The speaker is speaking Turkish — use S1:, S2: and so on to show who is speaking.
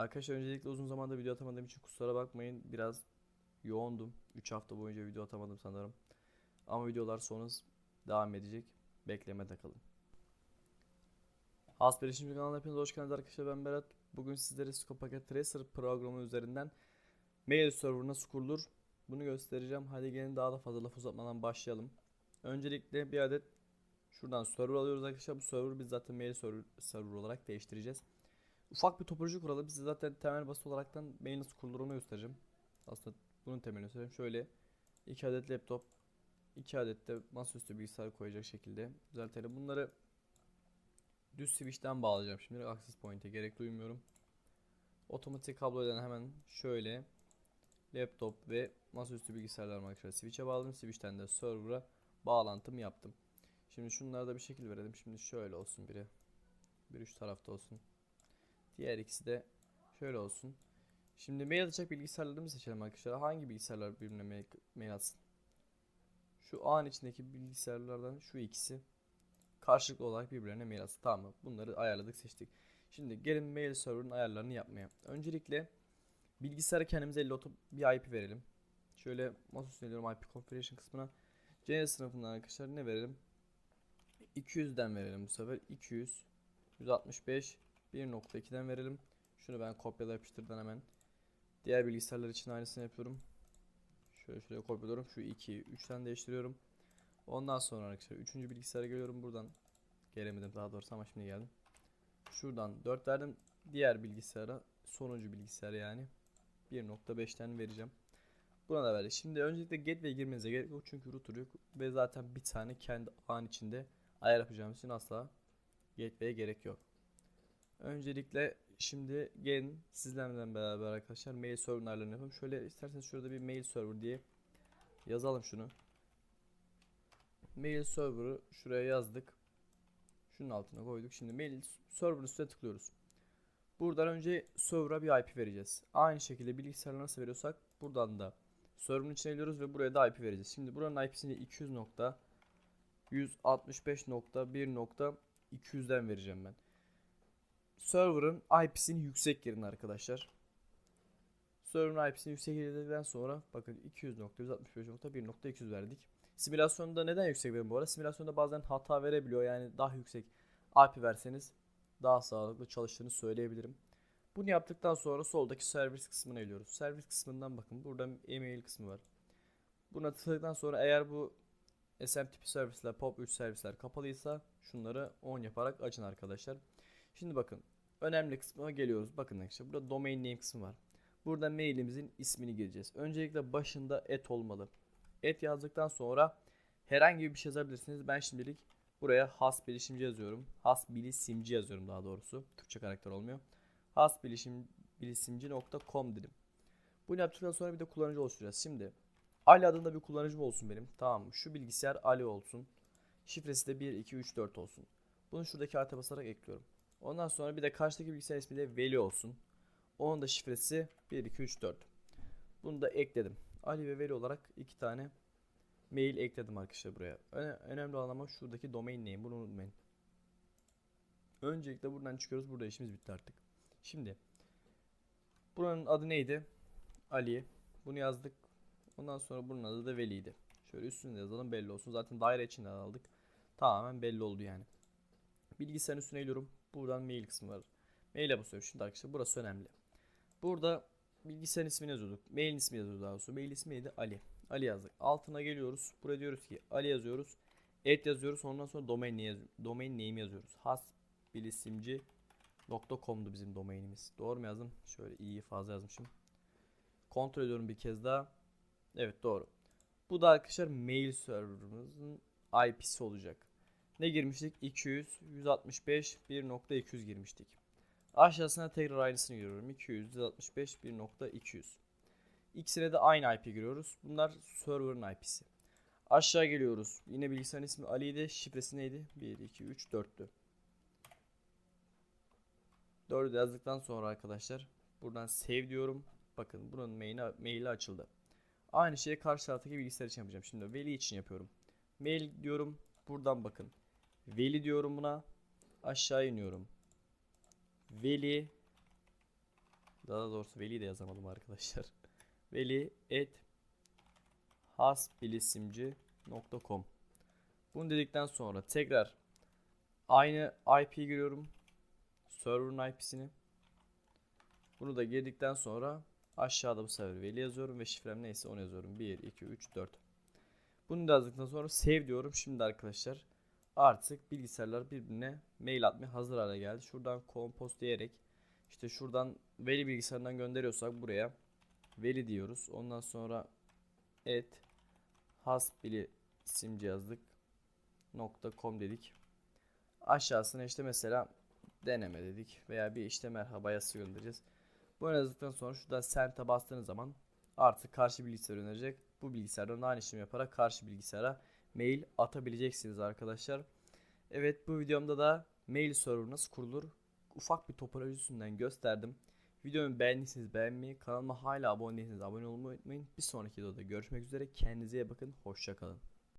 S1: Arkadaşlar öncelikle uzun zamanda video atamadığım için kusura bakmayın. Biraz yoğundum. 3 hafta boyunca video atamadım sanırım. Ama videolar sonra devam edecek. Beklemede kalın. Hasbel İşimci kanalına hepiniz hoş geldiniz arkadaşlar. Ben Berat. Bugün sizlere Scopacket Tracer programı üzerinden mail server nasıl kurulur bunu göstereceğim. Hadi gelin daha da fazla laf uzatmadan başlayalım. Öncelikle bir adet şuradan server alıyoruz arkadaşlar. Bu server biz zaten mail server, server olarak değiştireceğiz. Ufak bir topoloji kuralım. Size zaten temel basit olaraktan mail nasıl kurulur onu göstereceğim. Aslında bunun temelini göstereyim. Şöyle 2 adet laptop, 2 adet de masaüstü bilgisayar koyacak şekilde düzeltelim. Bunları düz switch'ten bağlayacağım şimdi. Access point'e gerek duymuyorum. Otomatik kablodan hemen şöyle laptop ve masaüstü bilgisayarlarımı arkadaşlar switch'e bağladım. Switch'ten de server'a bağlantımı yaptım. Şimdi şunlara da bir şekil verelim. Şimdi şöyle olsun biri. Bir üç tarafta olsun. Diğer ikisi de şöyle olsun. Şimdi mail atacak bilgisayarlarımı seçelim arkadaşlar. Hangi bilgisayarlar birbirine mail, atsın? Şu an içindeki bilgisayarlardan şu ikisi karşılıklı olarak birbirlerine mail atsın. Tamam mı? Bunları ayarladık seçtik. Şimdi gelin mail server'ın ayarlarını yapmaya. Öncelikle bilgisayara kendimize 50 bir IP verelim. Şöyle masaüstüne diyorum IP configuration kısmına. C sınıfından arkadaşlar ne verelim? 200'den verelim bu sefer. 200 165 1.2'den verelim. Şunu ben kopyala yapıştırdan hemen. Diğer bilgisayarlar için aynısını yapıyorum. Şöyle şöyle kopyalıyorum. Şu 2'yi 3'ten değiştiriyorum. Ondan sonra arkadaşlar 3. bilgisayara geliyorum. Buradan gelemedim daha doğrusu ama şimdi geldim. Şuradan 4 verdim. Diğer bilgisayara sonuncu bilgisayar yani 1.5'ten vereceğim. Buna da verdik. Şimdi öncelikle gateway girmenize gerek yok çünkü router yok ve zaten bir tane kendi ağın içinde ayar yapacağımız için asla gateway'e gerek yok. Öncelikle şimdi gelin sizlerle beraber arkadaşlar mail server ayarlarını yapalım. Şöyle isterseniz şurada bir mail server diye yazalım şunu. Mail server'ı şuraya yazdık. Şunun altına koyduk. Şimdi mail server'ın üstüne tıklıyoruz. Buradan önce server'a bir IP vereceğiz. Aynı şekilde bilgisayarla nasıl veriyorsak buradan da server'ın içine geliyoruz ve buraya da IP vereceğiz. Şimdi buranın IP'sini 200.165.1.200'den vereceğim ben. Server'ın IP'sini yüksek girin arkadaşlar. Server'ın IP'sini yüksek girdikten sonra bakın 200.165.1.200 verdik. Simülasyonda neden yüksek verin bu arada? Simülasyonda bazen hata verebiliyor. Yani daha yüksek IP verseniz daha sağlıklı çalıştığını söyleyebilirim. Bunu yaptıktan sonra soldaki servis kısmına geliyoruz. Servis kısmından bakın burada email kısmı var. Buna tıkladıktan sonra eğer bu SMTP servisler, POP3 servisler kapalıysa şunları on yaparak açın arkadaşlar. Şimdi bakın önemli kısmına geliyoruz. Bakın arkadaşlar burada domain name kısmı var. Burada mailimizin ismini gireceğiz. Öncelikle başında et olmalı. Et yazdıktan sonra herhangi bir şey yazabilirsiniz. Ben şimdilik buraya has bilişimci yazıyorum. Has bilişimci yazıyorum daha doğrusu. Türkçe karakter olmuyor. Has bilişim bilişimci.com dedim. Bunu yaptıktan sonra bir de kullanıcı oluşturacağız. Şimdi Ali adında bir kullanıcım olsun benim. Tamam mı? Şu bilgisayar Ali olsun. Şifresi de 1, 2, 3, 4 olsun. Bunu şuradaki harita basarak ekliyorum. Ondan sonra bir de karşıdaki bilgisayar ismi de Veli olsun. Onun da şifresi 1, 2, 3, 4. Bunu da ekledim. Ali ve Veli olarak iki tane mail ekledim arkadaşlar buraya. Öne- önemli olan ama şuradaki domain name. Bunu unutmayın. Öncelikle buradan çıkıyoruz. Burada işimiz bitti artık. Şimdi buranın adı neydi? Ali. Bunu yazdık. Ondan sonra bunun adı da Veli'ydi. Şöyle üstünde yazalım belli olsun. Zaten daire içinden aldık. Tamamen belli oldu yani. Bilgisayarın üstüne geliyorum. Buradan mail kısmı var. Maile basıyorum. Şimdi arkadaşlar burası önemli. Burada bilgisayarın ismini yazıyorduk. Mailin ismi yazıyorduk daha doğrusu. Mail ismi neydi? Ali. Ali yazdık. Altına geliyoruz. Buraya diyoruz ki Ali yazıyoruz. Et yazıyoruz. Ondan sonra domain name, yaz domain name yazıyoruz. hasbilisimci.com'du bizim domainimiz. Doğru mu yazdım? Şöyle iyi fazla yazmışım. Kontrol ediyorum bir kez daha. Evet doğru. Bu da arkadaşlar mail serverımızın IP'si olacak. Ne girmiştik? 200, 165, 1.200 girmiştik. Aşağısına tekrar aynısını giriyorum. 200, 165, 1.200. İkisine de aynı IP giriyoruz. Bunlar server'ın IP'si. Aşağı geliyoruz. Yine bilgisayarın ismi Ali'ydi. Şifresi neydi? 1, 2, 3, 4'tü. 4'ü yazdıktan sonra arkadaşlar buradan save diyorum. Bakın bunun maili, maili açıldı. Aynı şeyi karşı taraftaki bilgisayar için yapacağım. Şimdi veli için yapıyorum. Mail diyorum. Buradan bakın. Veli diyorum buna. Aşağı iniyorum. Veli Daha doğrusu veli de yazamadım arkadaşlar. Veli et hasbilisimci.com Bunu dedikten sonra tekrar aynı IP giriyorum. Server'ın IP'sini. Bunu da girdikten sonra aşağıda bu sefer veli yazıyorum ve şifrem neyse onu yazıyorum. 1, 2, 3, 4. Bunu da yazdıktan sonra save diyorum. Şimdi arkadaşlar artık bilgisayarlar birbirine mail atmaya hazır hale geldi. Şuradan compose diyerek işte şuradan veli bilgisayarından gönderiyorsak buraya veli diyoruz. Ondan sonra et hasbili simci yazdık .com dedik. Aşağısına işte mesela deneme dedik veya bir işte merhaba yazısı göndereceğiz. Bunu yazdıktan sonra şurada send'e bastığınız zaman artık karşı bilgisayar önerecek. Bu bilgisayardan aynı işlemi yaparak karşı bilgisayara mail atabileceksiniz arkadaşlar. Evet bu videomda da mail server nasıl kurulur ufak bir topolojisinden gösterdim. Videomu beğendiyseniz beğenmeyi, kanalıma hala abone değilseniz abone olmayı unutmayın. Bir sonraki videoda görüşmek üzere. Kendinize iyi bakın. Hoşçakalın.